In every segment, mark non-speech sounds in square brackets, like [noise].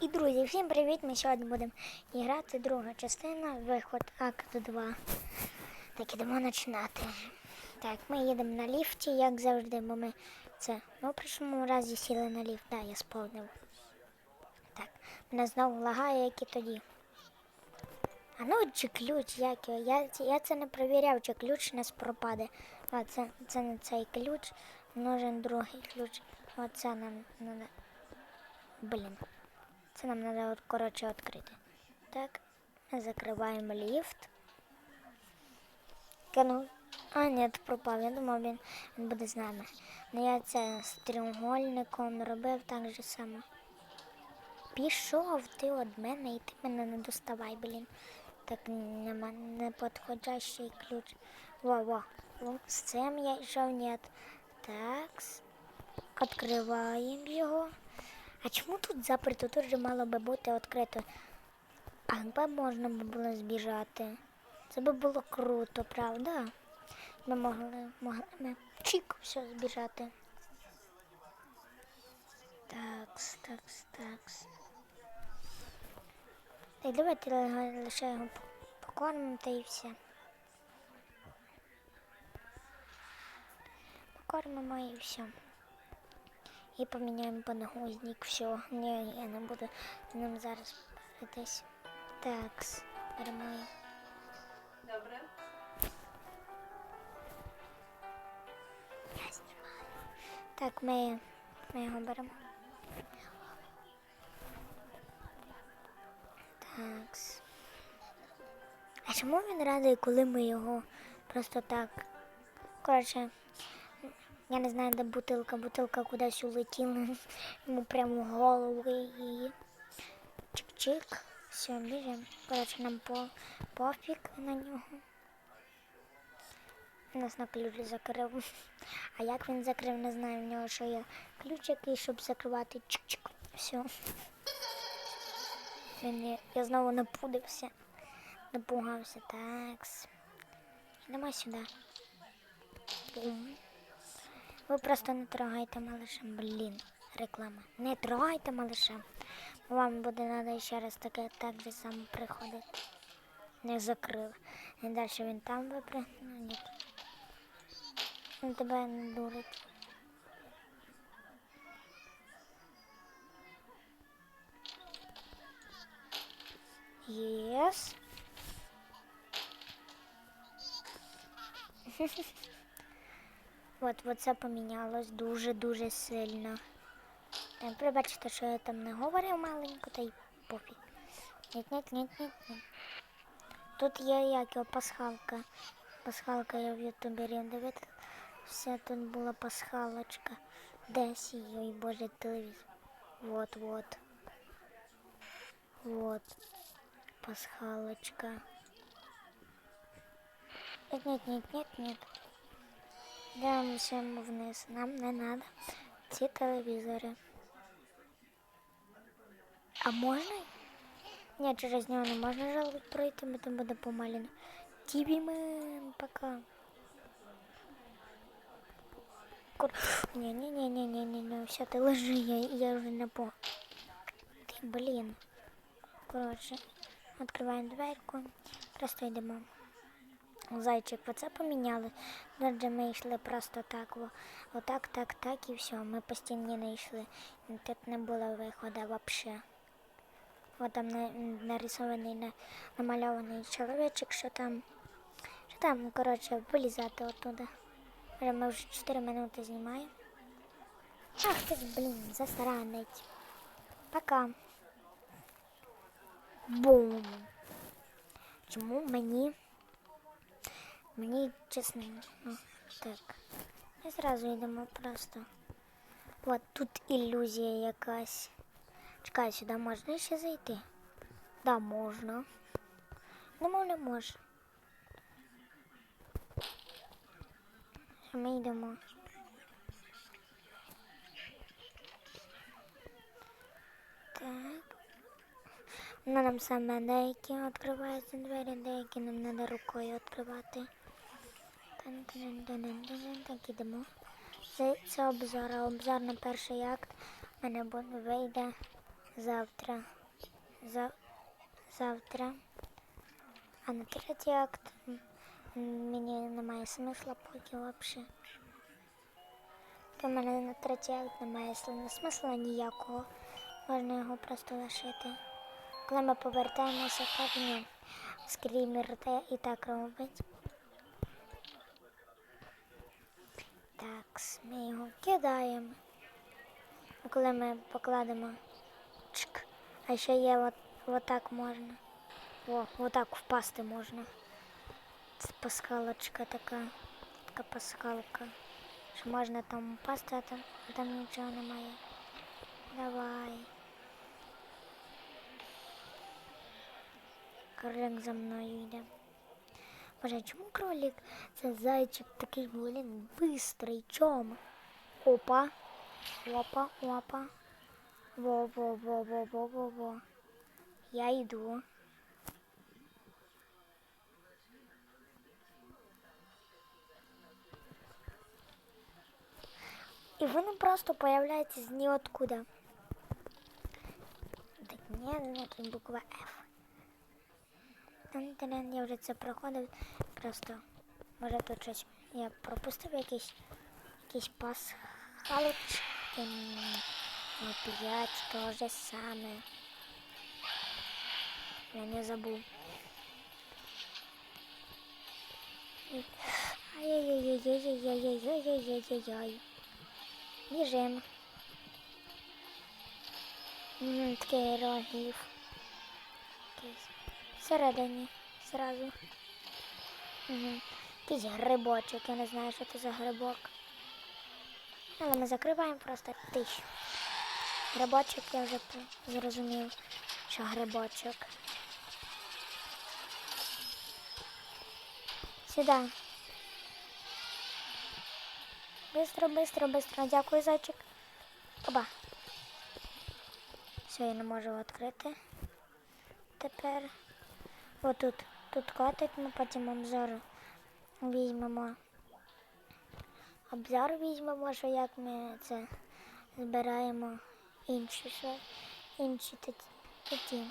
І друзі, всім привіт! Ми сьогодні будемо грати друга частина, виход акт 2. Так, ідемо починати. Так, ми їдемо на ліфті, як завжди, бо ми це. Ми в прошлому разі сіли на ліфт, да, я сповнив. Так, мене знову лагає, як і тоді. А ну чи ключ, як його? Я, я це не перевіряв, чи ключ не пропаде. А це, це не цей ключ, нужен другий ключ. Оце нам. Блін. Це нам треба, коротше, відкрити. Так, закриваємо ліфт. Кинув. А, ні, пропав. Я думав, він, він буде з нами. Ну я це з треугольником робив так же само. Пішов ти від мене і ти мене не доставай, блін. Так нема неподходящий ключ. Во-во. З цим я йшов, ні. Так. Відкриваємо його. А чому тут заперто? Тут же мало би бути відкрито. А би можна було збіжати. Це би було круто, правда? Ми могли, могли ми чик, все збіжати. Такс, такс, такс. Та давайте лише його по- покормимо та і все. Покормимо і все. І поміняємо подгузник, все. Ні, я не буду з ним зараз паритись. Так, беремо. Добре. Я знімаю. Так, ми, ми його беремо. Так. А чому він радий, коли ми його просто так. Коротше, я не знаю, де бутилка. Бутилка кудись улетіла. [laughs] Йому прямо в голову і чик-чик. Все, біжимо. Коротше, нам по, пофіг на нього. Нас на ключ закрив. [laughs] А як він закрив, не знаю. В нього що є ключ який, щоб закривати. Чик-чик. Все. Він, я- я знову напудився. Напугався. Такс. Йдемо сюди. Бум. Ви просто не трогайте малыша. Блін, реклама. Не трогайте малыша. Вам буде треба ще раз таке так же само приходити. Не закрив. І далі він там випрыгнув. Ні. Він тебе не дурить. Єс. [laughs] От, от це помінялось дуже-дуже сильно. Е, Пробачте, що я там не говорив маленько, та й пофіг. Нет. Тут є як його пасхалка. Пасхалка я в ютубері дивитися. Все тут була пасхалочка. Десь її, боже, телевізор. Вот, вот. Вот. Пасхалочка. Нет, нет, нет, нет, нет. Дивимося вниз. Нам не надо ці телевізори. А можна? Ні, через нього не можна жалобу пройти, бо там буде помалено. Тіві мен, пока. Кур... Ні, ні, ні, ні, ні, ні, ні, все, ти лежи, я, я вже не по. Ти, блін. Коротше, відкриваємо дверку, просто йдемо. Зайчик, оце поміняли. Адже ми йшли просто так. Отак, так, так і все. Ми по не йшли. Тут не було виходу взагалі. От там на- нарисований, на, намальований чоловічок, що там, що там, коротше, вилізати оттуда. Ми вже 4 минути знімаємо. Ах ти ж, блін, засранець. Пока. Бум. Чому мені? Мені чесно. Ну, так. Ми зразу йдемо просто. От тут ілюзія якась. Чекай, сюди можна ще зайти? Да, можна. Думав, не може. Ми йдемо. Так. Ну, нам саме деякі відкриваються двері, деякі нам треба рукою відкривати. Так, ідемо. Це, обзор, а обзор на перший акт. У мене вийде завтра. За, завтра. А на третій акт мені немає смисла поки взагалі. У мене на третій акт немає смисла ніякого. Можна його просто лишити. Коли ми повертаємося, так ні. Скрімер і так робить. Так, ми його кидаємо. Коли ми покладемо чик, а ще є от, отак можна. О, отак впасти можна. Це пасхалочка така, така пасхалка. Що можна там впасти, а там, там нічого немає. Давай. Кролик за мною йде. Боже, а чому кролик? Це зайчик такой, блин, быстрый, чому? Опа, опа, опа. Во-во-во-во-во-во-во. Я иду. И вы нам просто появляетесь ниоткуда. Так, нет, ну, нет, буква F. Тан-таран, Я вже це проходив. Просто може тут щось я пропустив якийсь якийсь пас халочки. Опять то же саме. Я не забув. Ай-яй-яй-яй-яй-яй-яй-яй-яй-яй-яй. Біжим. М, Такий іерогліф. Якийсь. Всередині зразу. Угу. Якийсь грибочок, я не знаю, що це за грибок. Але ми закриваємо просто тисячу. Грибочок я вже зрозумів, що грибочок. Сюди. Бистро, бистро, бистро. Дякую, зайчик. Оба. Все, я не можу відкрити. Тепер отут. Тут котик, ми потім обзор візьмемо. Обзор візьмемо, що як ми це збираємо інші, що інші такі,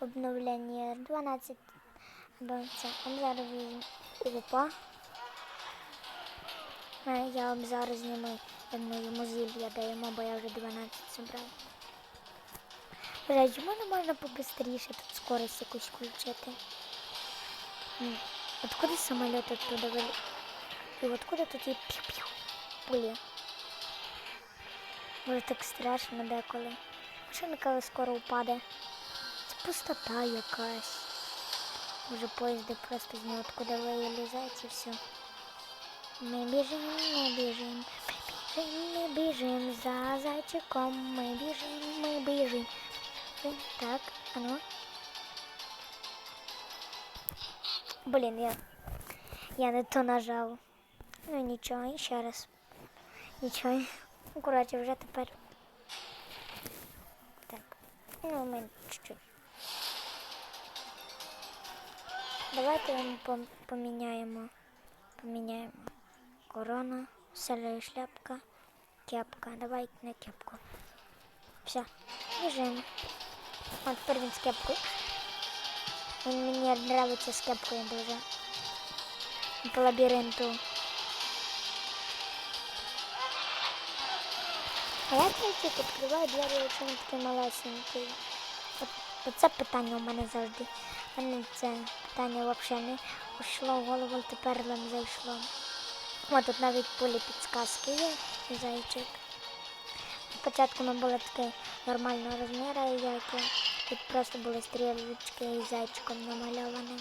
обновлення 12 або це обзор візьмемо. Опа. Е, Я обзор зніму, ми йому зілля даємо, бо я вже 12 зібрав. Бля, чому не можна побистріше тут скорость якусь включити? Откуда самоліт оттуда вилі... І откуда тут є пів-пів пулі? Може так страшно деколи. Машина скоро впаде. Це пустота якась. Може поїзди просто з нього откуда вилізають і все. Ми біжимо, ми біжимо, ми біжимо, ми біжимо за зайчиком, ми біжимо, ми біжимо. Так, а ну. Блін, я, я не то нажав. Ну нічого, і ще раз. Нічого. [laughs] Ну, коротше, вже тепер. Так. Ну, ми чуть-чуть. Давайте ми пом- поміняємо. Поміняємо. Корона, селя шляпка, кепка. Давай на кепку. Все, біжимо. А тепер він з кепкою. Він мені нравиться з кепкою. По лабіринту. А я тільки відкриваю двері, якщо він такий малесенький. Оце питання у мене завжди. У мене це питання взагалі не йшло в голову, тепер нам зайшло. О, тут навіть полі підсказки є, зайчик. Спочатку ми були такі нормального розміру, як тут просто були стрілочки із зайчиком намальованим.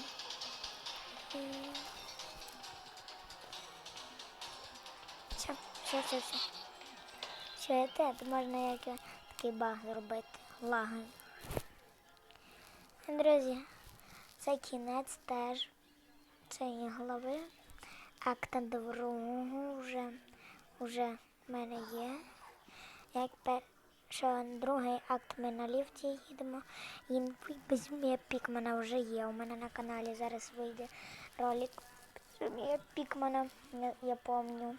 Все, все, все, все. Все, то можна як такий баг зробити. Лаги. Друзі, це кінець теж цієї голови. Акта другого вже, вже в мене є. Як пер... другий акт ми на ліфті їдемо. І безумія Пікмана вже є. У мене на каналі зараз вийде ролик безумія Пікмана, я, пам'ятаю.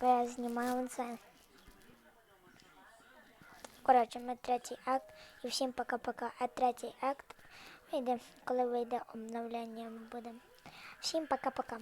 Бо я знімаю це. Коротше, ми третій акт. І всім пока-пока. А третій акт вийде, коли вийде обновлення буде. Всім пока-пока.